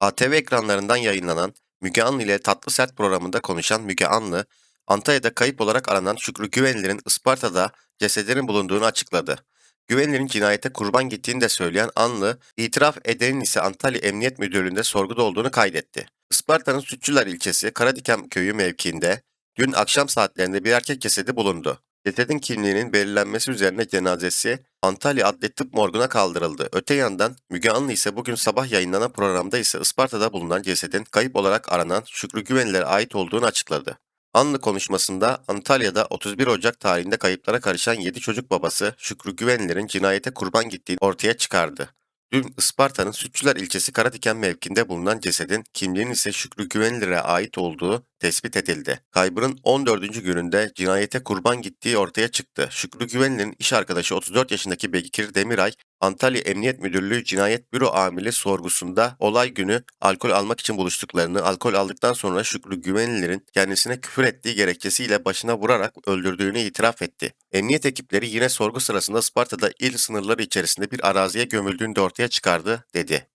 ATV ekranlarından yayınlanan Müge Anlı ile Tatlı Sert programında konuşan Müge Anlı, Antalya'da kayıp olarak aranan Şükrü Güvenilir'in Isparta'da cesedinin bulunduğunu açıkladı. Güvenilir'in cinayete kurban gittiğini de söyleyen Anlı, itiraf edenin ise Antalya Emniyet Müdürlüğü'nde sorguda olduğunu kaydetti. Isparta'nın Sütçüler ilçesi Karadikem köyü mevkiinde dün akşam saatlerinde bir erkek cesedi bulundu. Cesedin kimliğinin belirlenmesi üzerine cenazesi Antalya Adli Tıp Morgu'na kaldırıldı. Öte yandan Müge Anlı ise bugün sabah yayınlanan programda ise Isparta'da bulunan cesedin kayıp olarak aranan Şükrü Güvenilir'e ait olduğunu açıkladı. Anlı konuşmasında Antalya'da 31 Ocak tarihinde kayıplara karışan 7 çocuk babası Şükrü Güvenilir'in cinayete kurban gittiğini ortaya çıkardı. Dün Isparta'nın Sütçüler ilçesi Karadiken mevkinde bulunan cesedin kimliğinin ise Şükrü Güvenilir'e ait olduğu tespit edildi. Kaybının 14. gününde cinayete kurban gittiği ortaya çıktı. Şükrü Güvenilir'in iş arkadaşı 34 yaşındaki Bekir Demiray, Antalya Emniyet Müdürlüğü Cinayet Büro Amiri sorgusunda olay günü alkol almak için buluştuklarını, alkol aldıktan sonra Şükrü Güvenilir'in kendisine küfür ettiği gerekçesiyle başına vurarak öldürdüğünü itiraf etti. Emniyet ekipleri yine sorgu sırasında Sparta'da il sınırları içerisinde bir araziye gömüldüğünü de ortaya çıkardı, dedi.